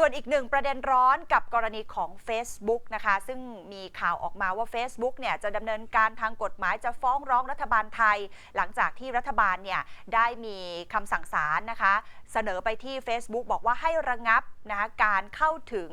ส่วนอีกหนึ่งประเด็นร้อนกับกรณีของ Facebook นะคะ ซึ่งมีข่าวออกมาว่า Facebook เนี่ยจะดำเนินการทางกฎหมายจะฟ้องร้องรัฐบาลไทย หลังจากที่รัฐบาลเนี่ยได้มีคำสั่งศาลนะคะ เสนอไปที่ Facebook บอกว่าให้ระงับนะคะการเข้าถึง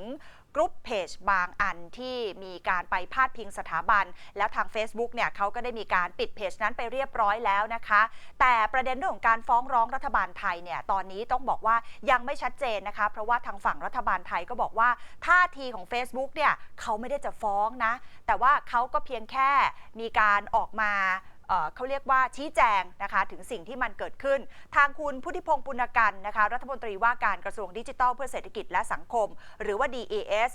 กรุ๊ปเพจบางอันที่มีการไปพาดพิงสถาบัน แล้วทาง Facebook เนี่ยเขาก็ได้มีการปิดเพจนั้นไปเรียบร้อยแล้วนะคะ แต่ประเด็นเรื่องของการฟ้องร้องรัฐบาลไทยเนี่ยตอนนี้ต้องบอกว่ายังไม่ชัดเจนนะคะ เพราะว่าทางฝั่งรัฐบาลไทยก็บอกว่าท่าทีของ Facebook เนี่ยเขาไม่ได้จะฟ้องนะ แต่ว่าเขาก็เพียงแค่มีการออกมา เขาเรียกว่าชี้แจงนะคะถึงสิ่งที่มันเกิดขึ้น ทางคุณพุทธิพงศ์ปุณกันนะคะรัฐมนตรีว่าการกระทรวงดิจิทัลเพื่อเศรษฐกิจและสังคม หรือว่า DES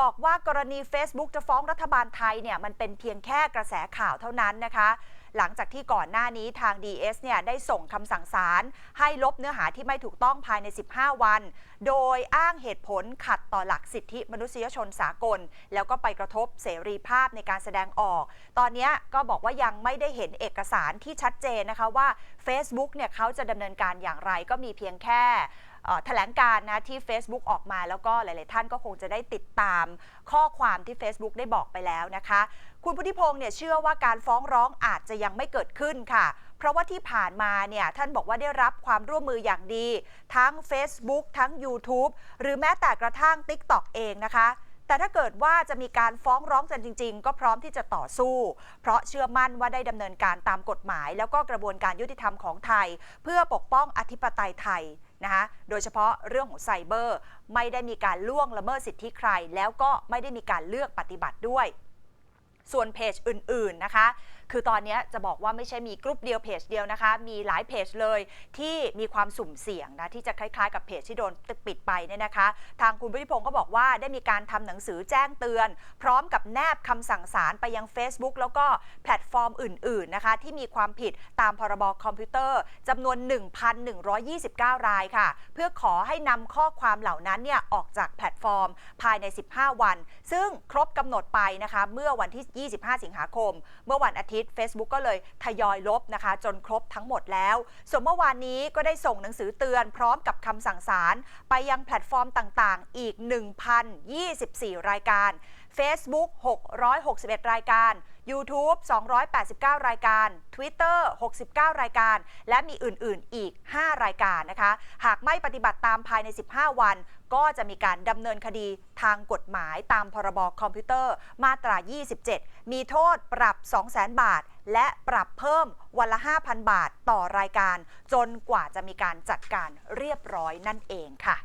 บอกว่ากรณี Facebook จะฟ้องรัฐบาลไทยเนี่ยมันเป็นเพียงแค่กระแสข่าวเท่านั้นนะคะ หลังจากที่ก่อนหน้านี้ทาง DS เนี่ยได้ส่งคำสั่งศาลให้ลบเนื้อหาที่ไม่ถูกต้องภายใน 15 วัน โดยอ้างเหตุผลขัดต่อหลักสิทธิมนุษยชนสากล แล้วก็ไปกระทบเสรีภาพในการแสดงออก ตอนนี้ก็บอกว่ายังไม่ได้เห็นเอกสารที่ชัดเจนนะคะว่า Facebook เนี่ยเขาจะดำเนินการอย่างไรก็มีเพียงแค่ แถลงการนะที่ Facebook ออกมาแล้วก็หลาย ๆ ท่านก็คงจะได้ติดตามข้อความที่ Facebook ได้บอกไปแล้วนะคะ คุณพุทธิพงศ์เนี่ยเชื่อว่าการฟ้องร้องอาจจะยังไม่เกิดขึ้นค่ะ เพราะว่าที่ผ่านมาเนี่ยท่านบอกว่าได้รับความร่วมมืออย่างดี ทั้ง Facebook ทั้ง YouTube หรือแม้แต่กระทั่ง TikTok เองนะคะแต่ถ้าเกิดว่าจะมีการฟ้องร้องกันจริง ๆ ก็พร้อมที่จะต่อสู้ เพราะเชื่อมั่นว่าได้ดำเนินการตามกฎหมาย แล้วก็กระบวนการยุติธรรมของไทย เพื่อปกป้องอธิปไตยไทย นะคะโดยเฉพาะเรื่องของไซเบอร์ ไม่ได้มีการล่วงละเมิดสิทธิใคร แล้วก็ไม่ได้มีการเลือกปฏิบัติด้วย ส่วนเพจอื่นๆนะคะ คือตอนนี้จะบอกว่าไม่ใช่มีกรุ๊ปเดียวเพจเดียวนะคะ มีหลายเพจเลยที่มีความสุ่มเสี่ยงนะที่จะคล้ายๆ กับเพจที่โดนปิดไปเนี่ยนะคะ ทางคุณพุทธิพงศ์ก็บอกว่าได้มีการทำหนังสือแจ้งเตือน พร้อมกับแนบคำสั่งศาลไปยัง Facebook แล้วก็แพลตฟอร์มอื่นๆนะคะที่มีความผิดตามพรบคอมพิวเตอร์จำนวน 1,129 รายค่ะ เพื่อขอให้นำข้อความเหล่านั้นเนี่ยออกจากแพลตฟอร์ม ภายใน 15 วัน ซึ่งครบกำหนดไปนะคะ เมื่อวันที่ 25 สิงหาคม เมื่อวันอาทิตย์ Facebook ก็เลยทยอยลบนะคะ จนครบทั้งหมดแล้ว ส่วนเมื่อวานนี้ก็ได้ส่งหนังสือเตือนพร้อมกับคำสั่งศาลไปยังแพลตฟอร์มต่างๆ อีก 1,024 รายการ Facebook 661 รายการ YouTube 289 รายการ Twitter 69 รายการ และมีอื่นๆอีก 5 รายการนะคะ หากไม่ปฏิบัติตามภายใน 15 วัน ก็จะมีการดำเนินคดีทางกฎหมายตามพรบคอมพิวเตอร์มาตรา 27 มีโทษปรับ 200,000 บาท และปรับเพิ่มวันละ 5,000 บาทต่อรายการ จนกว่าจะมีการจัดการเรียบร้อยนั่นเองค่ะ